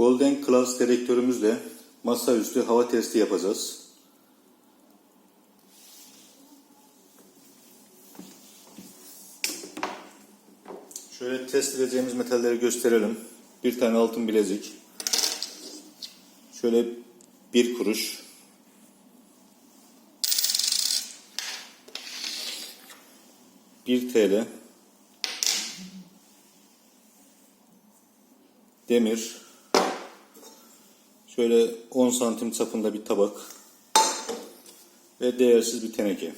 Golden Class dedektörümüzle masaüstü hava testi yapacağız. Şöyle test edeceğimiz metalleri gösterelim. Bir tane altın bilezik. Şöyle bir kuruş. Bir TL. Demir. Şöyle 10 santim çapında bir tabak. Ve değersiz bir teneke.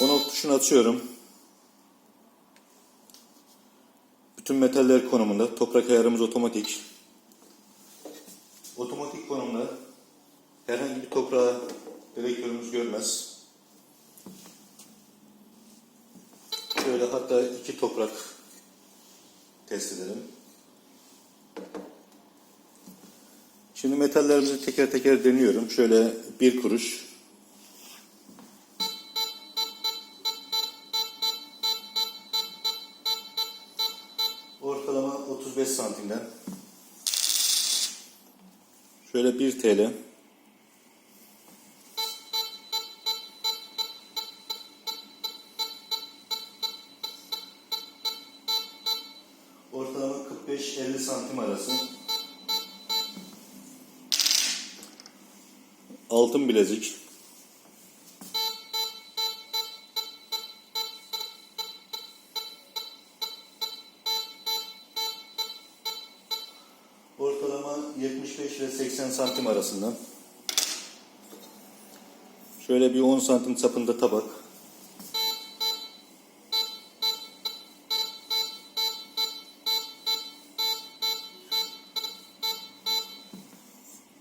On tuşunu açıyorum. Bütün metaller konumunda. Toprak ayarımız otomatik. Otomatik konumda herhangi bir toprağı dedektörümüz görmez. Şöyle hatta iki toprak test edelim. Şimdi metallerimizi teker teker deniyorum. Şöyle bir kuruş. Ortalama 35 santimden. Şöyle 1 TL. Altın bilezik. Ortalama 75 ile 80 santim arasında. Şöyle bir 10 santim çapında tabak.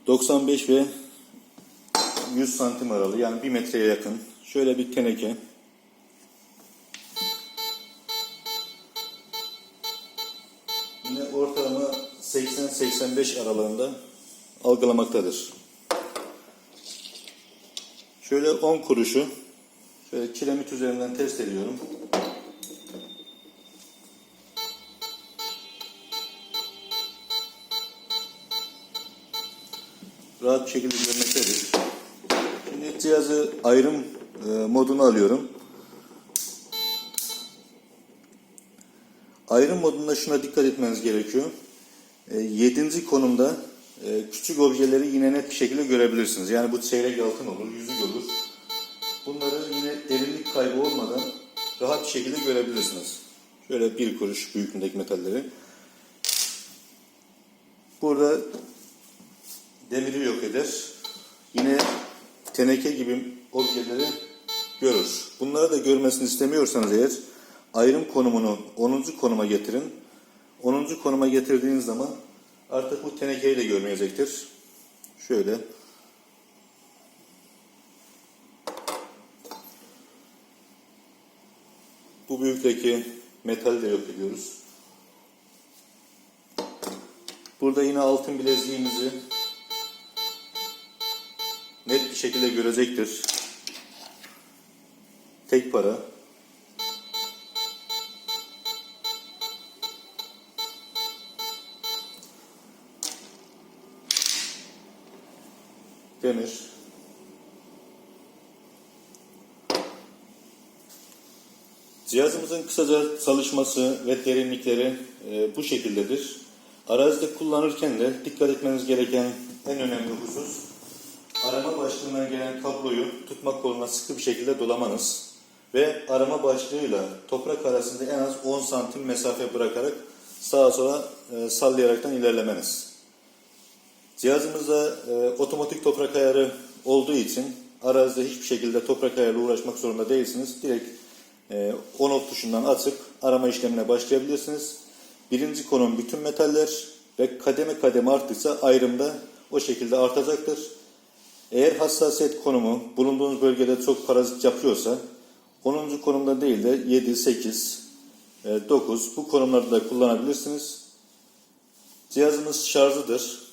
...95 ve 100 santim aralı yani 1 metreye yakın. Şöyle bir teneke. Yine ortalama 80-85 aralığında algılamaktadır. Şöyle 10 kuruşu şöyle kiremit üzerinden test ediyorum. Rahat bir şekilde görmektedir. Şimdi cihazı ayrım e, moduna alıyorum. Ayrım modunda şuna dikkat etmeniz gerekiyor. E, yedinci konumda e, küçük objeleri yine net bir şekilde görebilirsiniz. Yani bu çeyrek altın olur, yüzük olur. Bunları yine derinlik kaybı olmadan rahat bir şekilde görebilirsiniz. Şöyle bir kuruş büyüklüğündeki metalleri. Burada demiri yok eder. Yine teneke gibi objeleri görür. Bunları da görmesini istemiyorsanız eğer ayrım konumunu 10. konuma getirin. 10. konuma getirdiğiniz zaman artık bu tenekeyi de görmeyecektir. Şöyle. Bu büyüklükteki metali de yok ediyoruz. Burada yine altın bileziğimizi şekilde görecektir. Tek para. Demir. Cihazımızın kısaca çalışması ve derinlikleri e, bu şekildedir. Arazide kullanırken de dikkat etmeniz gereken en önemli husus arama başlığından gelen kabloyu tutmak koluna sıkı bir şekilde dolamanız ve arama başlığıyla toprak arasında en az 10 santim mesafe bırakarak sağa sola e, sallayaraktan ilerlemeniz. Cihazımızda e, otomatik toprak ayarı olduğu için arazide hiçbir şekilde toprak ayarıyla uğraşmak zorunda değilsiniz. Direkt e, on-off tuşundan açıp arama işlemine başlayabilirsiniz. Birinci konum bütün metaller ve kademe kademe arttıkça ayrımda o şekilde artacaktır. Eğer hassasiyet konumu bulunduğunuz bölgede çok parazit yapıyorsa 10. konumda değil de 7, 8, 9 bu konumlarda da kullanabilirsiniz. Cihazımız şarjlıdır.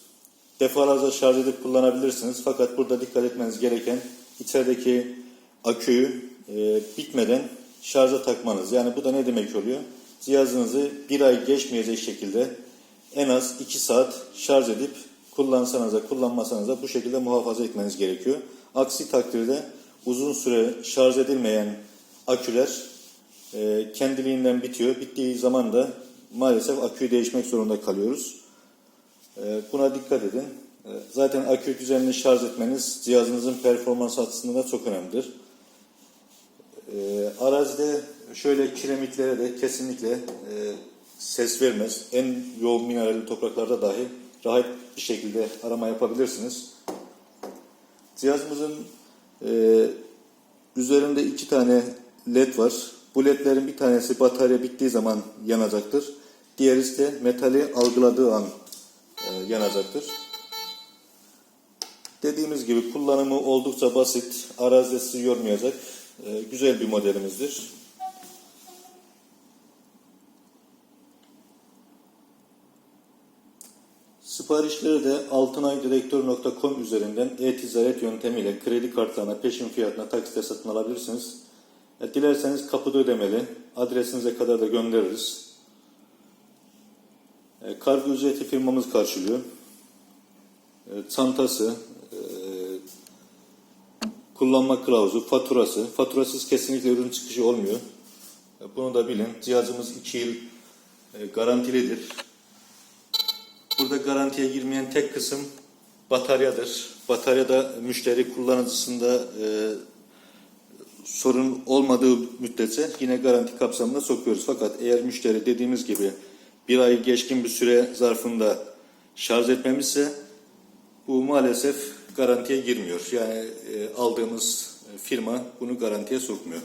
Defalarca şarj edip kullanabilirsiniz. Fakat burada dikkat etmeniz gereken içerideki aküyü e, bitmeden şarja takmanız. Yani bu da ne demek oluyor? cihazınızı bir ay geçmeyecek şekilde en az 2 saat şarj edip kullansanız da kullanmasanız da bu şekilde muhafaza etmeniz gerekiyor. Aksi takdirde uzun süre şarj edilmeyen aküler e, kendiliğinden bitiyor. Bittiği zaman da maalesef aküyü değişmek zorunda kalıyoruz. E, buna dikkat edin. E, zaten akü düzenli şarj etmeniz cihazınızın performans açısından da çok önemlidir. E, arazide şöyle kiremitlere de kesinlikle e, ses vermez. En yoğun mineralli topraklarda dahi rahat bir şekilde arama yapabilirsiniz. Cihazımızın e, üzerinde iki tane led var. Bu ledlerin bir tanesi batarya bittiği zaman yanacaktır. Diğeri ise metali algıladığı an e, yanacaktır. Dediğimiz gibi kullanımı oldukça basit, arazide sizi yormayacak e, güzel bir modelimizdir. Siparişleri de altınaydirektör.com üzerinden e-ticaret yöntemiyle kredi kartlarına peşin fiyatına taksitle satın alabilirsiniz. E, Dilerseniz kapıda ödemeli, adresinize kadar da göndeririz. E, Kargo ücreti firmamız karşılıyor. E, Çantası, e, kullanma kılavuzu, faturası. Faturasız kesinlikle ürün çıkışı olmuyor. E, Bunu da bilin. Cihazımız 2 yıl e, garantilidir. Burada garantiye girmeyen tek kısım bataryadır. Bataryada müşteri kullanıcısında e, sorun olmadığı müddetçe yine garanti kapsamına sokuyoruz. Fakat eğer müşteri dediğimiz gibi bir ay geçkin bir süre zarfında şarj etmemişse bu maalesef garantiye girmiyor. Yani e, aldığımız firma bunu garantiye sokmuyor.